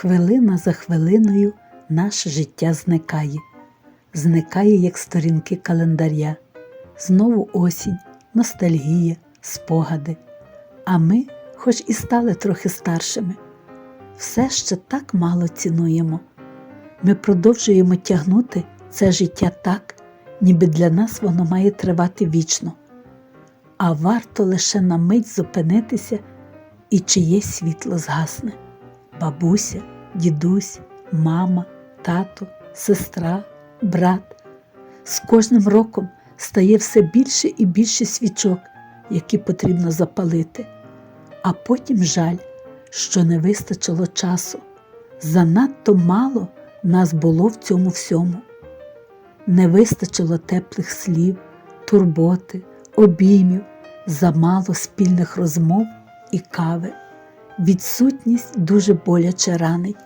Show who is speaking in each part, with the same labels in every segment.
Speaker 1: Хвилина за хвилиною наше життя зникає, зникає, як сторінки календаря. Знову осінь, ностальгія, спогади. А ми, хоч і стали трохи старшими, все ще так мало цінуємо. Ми продовжуємо тягнути це життя так, ніби для нас воно має тривати вічно. А варто лише на мить зупинитися, і чиє світло згасне. Бабуся, дідусь, мама, тато, сестра, брат. З кожним роком стає все більше і більше свічок, які потрібно запалити, а потім жаль, що не вистачило часу. Занадто мало нас було в цьому всьому. Не вистачило теплих слів, турботи, обіймів, замало спільних розмов і кави. Відсутність дуже боляче ранить.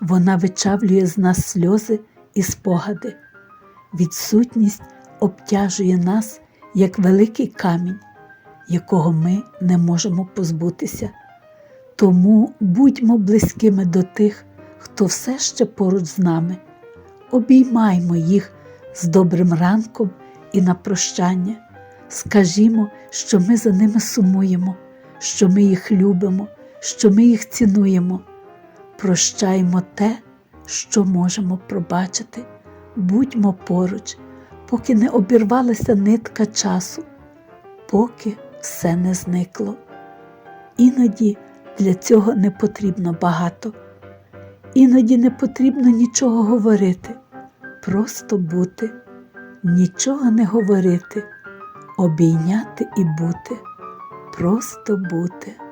Speaker 1: Вона вичавлює з нас сльози і спогади. Відсутність обтяжує нас як великий камінь, якого ми не можемо позбутися. Тому будьмо близькими до тих, хто все ще поруч з нами. Обіймаймо їх з добрим ранком і на прощання. Скажімо, що ми за ними сумуємо, що ми їх любимо, що ми їх цінуємо. Прощаймо те, що можемо пробачити, будьмо поруч, поки не обірвалася нитка часу, поки все не зникло. Іноді для цього не потрібно багато, іноді не потрібно нічого говорити, просто бути, нічого не говорити, обійняти і бути, просто бути.